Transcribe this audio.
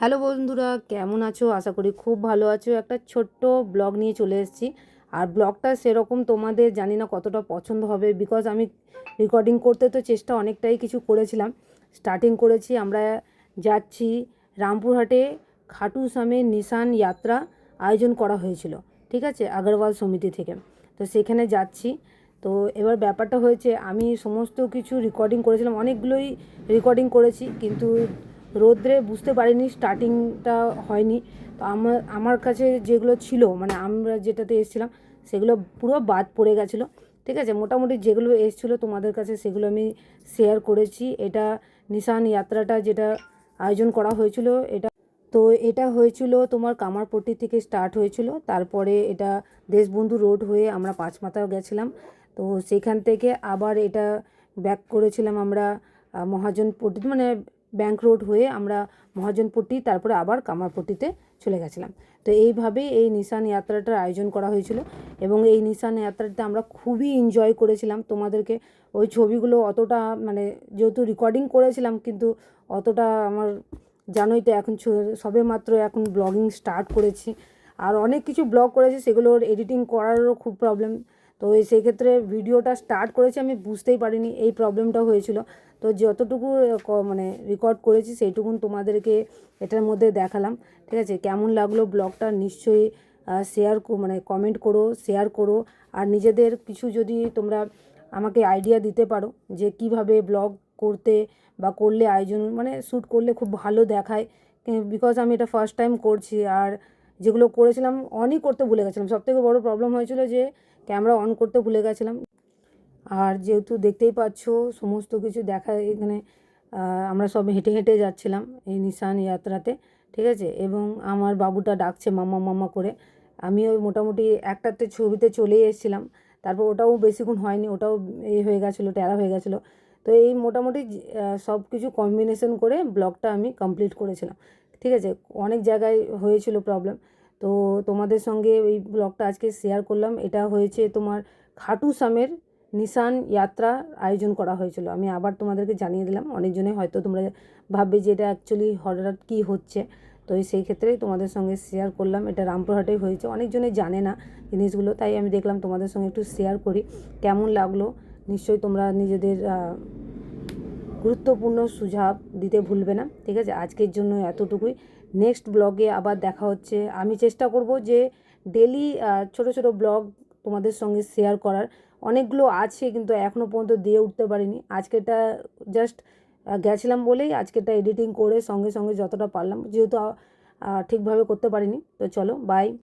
Hello বন্ধুরা, কেমন আছো? আশা করি খুব ভালো আছো। একটা ছোট্ট ব্লগ নিয়ে চলে এসেছি। আর ব্লগটা সেরকম তোমাদের জানি না কতটা পছন্দ হবে বিকজ আমি রেকর্ডিং করতে তো চেষ্টা অনেকটাই কিছু করেছিলাম। স্টার্টিং করেছি, আমরা যাচ্ছি রামপুরহাটে খাটু সামে নিশান যাত্রা আয়োজন করা হয়েছিল, ঠিক আছে? আগরওয়াল সমিতি থেকে। তো সেখানে যাচ্ছি। তো এবার ব্যাপারটা হয়েছে, আমি সমস্ত কিছু রেকর্ডিং করেছিলাম, অনেকগুলোই রেকর্ডিং করেছি, কিন্তু রোদ্রে বুঝতে পারিনি স্টার্টিংটা হয়নি। তো আমার আমার কাছে যেগুলো ছিল মানে আমরা যেটাতে এসেছিলাম সেগুলো পুরো বাদ পড়ে গেছিল। ঠিক আছে মোটামুটি যেগুলো এসেছিল তোমাদের কাছে সেগুলো আমি শেয়ার করেছি। এটা নিশান যাত্রাটা যেটা আয়োজন করা হয়েছিল এটা তো এটা হয়েছিল তোমার কামারপট্টি থেকে স্টার্ট হয়েছিল। তারপরে এটা দেশবন্ধু রোড হয়ে আমরা পাঁচমাথা গেছিলাম। তো সেখান থেকে আবার এটা ব্যাক করেছিলাম আমরা আহ, মহাজনপট্টি মানে ব্যাংক রোড হয়ে আমরা মহাজনপট্টি, তারপরে আবার কামারপট্টিতে চলে গেছিলাম। তো এইভাবেই এই নিশান যাত্রাটার আয়োজন করা হয়েছিল এবং এই নিশান যাত্রাতে আমরা খুবই এনজয় করেছিলাম। তোমাদেরকে ওই ছবিগুলো অতটা মানে যেহেতু রেকর্ডিং করেছিলাম, কিন্তু অতটা আমার জানোই তো এখন সবে মাত্র এখন ব্লগিং স্টার্ট করেছি। আর অনেক কিছু ব্লগ করেছি, সেগুলোর এডিটিং করারও খুব প্রবলেম তো এই সেক্ষেত্রে ভিডিওটা স্টার্ট করেছি, আমি বুঝতেই পারিনি এই প্রবলেমটা হয়েছিল। তো যতটুকু মানে রেকর্ড করেছি সেইটুকুন তোমাদেরকে এটার মধ্যে দেখালাম, ঠিক আছে? কেমন লাগল ব্লগটা নিশ্চয়ই শেয়ার মানে কমেন্ট করো শেয়ার করো। আর নিজেদের কিছু যদি তোমরা আমাকে আইডিয়া দিতে পারো যে কীভাবে ব্লগ করতে বা করলে আয়োজন মানে শ্যুট করলে খুব ভালো দেখায় বিকজ আমি এটা ফার্স্ট টাইম করছি। আর যেগুলো করেছিলাম অনই করতে ভুলে গেছিলাম। সবথেকে বড় প্রবলেম হয়েছিল যে ক্যামেরা অন করতে ভুলে গেছিলাম। আর যেহেতু দেখতেই পাচ্ছ, সমস্ত কিছু দেখা এখানে আমরা সব হেঁটে হেঁটে যাচ্ছিলাম এই নিশান যাত্রাতে, ঠিক আছে? এবং আমার বাবুটা ডাকছে মাম্মা মাম্মা করে। আমি ওই মোটামুটি একটাতে ছবিতে চলেই এসেছিলাম। তারপর ওটাও বেশিক্ষণ হয়নি, ওটাও এ হয়ে গেছিল ট্যারা হয়ে গেছিল। তো এই মোটামুটি সব কিছু কম্বিনেশন করে ব্লগটা আমি কমপ্লিট করেছিলাম। ঠিক আছে? অনেক জায়গায় হয়েছিল প্রবলেম তো তোমাদের সঙ্গে এই ব্লগটা আজকে শেয়ার করলাম। এটা হয়েছে তোমার খাটু সামের নিশান যাত্রা আয়োজন করা হয়েছিল। আমি আবার তোমাদেরকে জানিয়ে দিলাম। অনেকজনে হয়তো তোমরা ভাববে যে এটা অ্যাকচুয়ালি হঠাৎ কী হচ্ছে। তো সেই ক্ষেত্রেই তোমাদের সঙ্গে শেয়ার করলাম। এটা রামপুরহাটেই হয়েছে। অনেকজনে জানে না জিনিসগুলো। তাই আমি দেখলাম তোমাদের সঙ্গে একটু শেয়ার করি। কেমন লাগল? নিশ্চয়ই তোমরা নিজেদের গুরুত্বপূর্ণ সুঝাব দিতে ভুলবে না, ঠিক আছে? আজকের জন্য এতটুকুই। নেক্সট ব্লগে আবার দেখা হচ্ছে। আমি চেষ্টা করব যে ডেলি ছোট ছোট ব্লগ তোমাদের সঙ্গে শেয়ার করার। অনেকগুলো আছে, কিন্তু এখনও পর্যন্ত দিয়ে উঠতে পারিনি। আজকেরটা জাস্ট গেছিলাম বলেই আজকেরটা এডিটিং করে সঙ্গে সঙ্গে যতটা পারলাম, যেহেতু ঠিকভাবে করতে পারিনি। তো চলো বাই